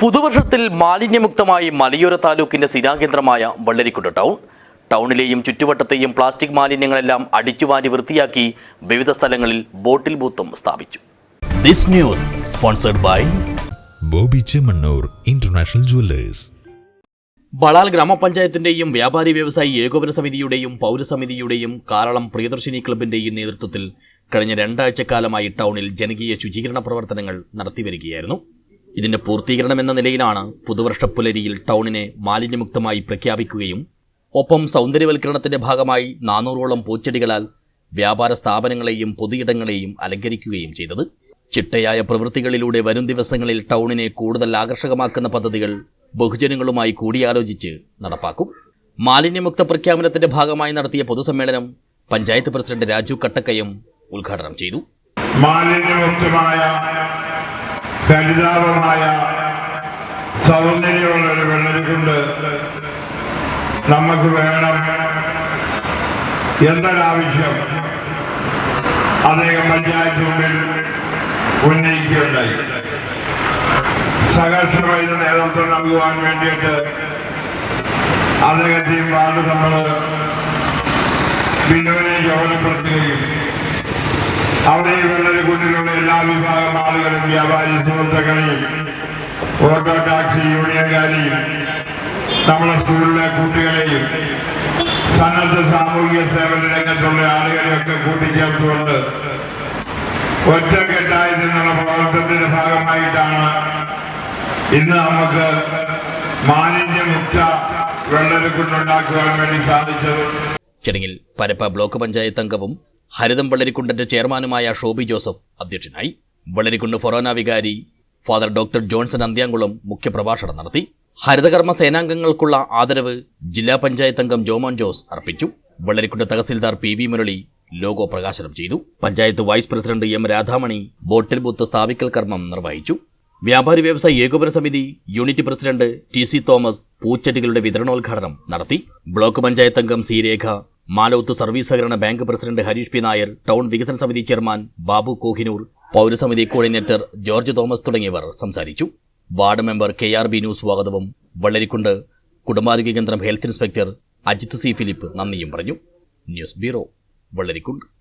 പുതുവർഷത്തിൽ മാലിന്യമുക്തമായി മലയോര താലൂക്കിന്റെ സ്ഥിരാകേന്ദ്രമായ Vellarikundu town. ടൗണിലെയും ചുറ്റുവട്ടത്തെയും plastic മാലിന്യങ്ങളെല്ലാം അടിച്ചുവാരി വൃത്തിയാക്കി വിവിധ സ്ഥലങ്ങളിൽ ബോട്ടിൽ ബൂത്തും സ്ഥാപിച്ചു. This news sponsored by Bobby Chemmanur international jewellers. Balal ഗ്രാമപഞ്ചായത്തിന്റെയും വ്യാപാരി വ്യവസായി ഏകോപന സമിതിയുടെയും പൗരസമിതിയുടെയും കാരളം പ്രിയദർശിനി ക്ലബിന്റെയും നേതൃത്വത്തിൽ കഴിഞ്ഞ രണ്ടാഴ്ചക്കാലമായി ടൗണിൽ ജനകീയ ശുചീകരണ പ്രവർത്തനങ്ങൾ നടത്തിവരികയായിരുന്നു ഇതിന്റെ പൂർത്തീകരണം എന്ന നിലയിലാണ് പുതുവർഷ പുലരിയിൽ ടൗണിനെ മാലിന്യമുക്തമായി പ്രഖ്യാപിക്കുകയും ഒപ്പം സൗന്ദര്യവൽക്കരണത്തിന്റെ ഭാഗമായി നാനൂറോളം പൂച്ചെടികളാൽ വ്യാപാര സ്ഥാപനങ്ങളെയും പൊതുയിടങ്ങളെയും അലങ്കരിക്കുകയും ചെയ്തത്. ചിട്ടയായ പ്രവൃത്തികളിലൂടെ വരും ദിവസങ്ങളിൽ ടൗണിനെ കൂടുതൽ ആകർഷകമാക്കുന്ന പദ്ധതികൾ ബഹുജനങ്ങളുമായി കൂടിയാലോചിച്ച് നടപ്പാക്കും. മാലിന്യമുക്ത പ്രഖ്യാപനത്തിന്റെ ഭാഗമായി നടത്തിയ പൊതുസമ്മേളനം പഞ്ചായത്ത് പ്രസിഡന്റ് രാജു കട്ടക്കയം ഉദ്ഘാടനം ചെയ്തു. മാലിന്യമുക്തമായ ഹരിതാപമായ സൗന്ദര്യമുള്ള ഒരു വെള്ളരിക്കുണ്ട്. നമുക്ക് വേണം എന്നൊരാവശ്യം അദ്ദേഹം പഞ്ചായത്ത് മുമ്പിൽ ഉന്നയിക്കുകയുണ്ടായി. സഹർഷമായ നേതൃത്വം നൽകുവാൻ വേണ്ടിയിട്ട് അദ്ദേഹത്തെയും വാർഡ് നമ്മൾ ബിന്ദുവിനെ ചുമതലപ്പെടുത്തുകയും അവിടെ ഇവരുടെ എല്ലാ വിഭാഗം ആളുകളും വ്യാപാരി സുഹൃത്തുക്കളെയും ഓട്ടോ ടാക്സി യൂണിയൻകാരെയും നമ്മുടെ സ്കൂളിലെ കുട്ടികളെയും സന്നദ്ധ സാമൂഹിക സേവന രംഗത്തുള്ള ആളുകളെയൊക്കെ കൂട്ടിച്ചേർത്തുകൊണ്ട് ഒറ്റക്കെട്ടായി നിന്നുള്ള പ്രവർത്തനത്തിന്റെ ഭാഗമായിട്ടാണ് ഇന്ന് നമുക്ക് മാലിന്യമുക്ത വെള്ളരക്കുണ്ടാക്കുവാൻ വേണ്ടി സാധിച്ചത്. ചടങ്ങിൽ പരപ്പ ബ്ലോക്ക് പഞ്ചായത്ത് അംഗവും ഹരിതം വളരിക്കുണ്ടന്റെ ചെയർമാനുമായ ഷോബി ജോസഫ് അധ്യക്ഷനായി. വളരിക്കുണ്ട് ഫൊറോന വികാരി ഫാദർ ഡോക്ടർ ജോൺസൺ അന്ത്യാങ്കുളം മുഖ്യപ്രഭാഷണം നടത്തി. ഹരിതകർമ്മ സേനാംഗങ്ങൾക്കുള്ള ആദരവ് ജില്ലാ പഞ്ചായത്ത് അംഗം ജോമോൻ ജോസ് അർപ്പിച്ചു. Vellarikundu tahsildar P V Murali logo പ്രകാശനം ചെയ്തു. Panchayat vice president M Radhamani bottle booth സ്ഥാപിക്കൽ കർമ്മം നിർവഹിച്ചു. വ്യാപാരി വ്യവസായ ഏകോപന സമിതി unit president T C Thomas പൂച്ചെടികളുടെ വിതരണോദ്ഘാടനം നടത്തി. ബ്ലോക്ക് പഞ്ചായത്ത് അംഗം സി രേഖ മാലോത്ത് സർവീസ് സഹകരണ bank president Harish P. Nair town വികസന സമിതി ചെയർമാൻ ബാബു കോഹിനൂർ പൗരസമിതി കോർഡിനേറ്റർ ജോർജ് തോമസ് തുടങ്ങിയവർ സംസാരിച്ചു. Ward member K R B news സ്വാഗതവും. വെള്ളരിക്കുണ്ട് കുടുംബാരോഗ്യ കേന്ദ്രം health inspector Ajith C Philip നന്ദിയും പറഞ്ഞു. News bureau Vellarikundu.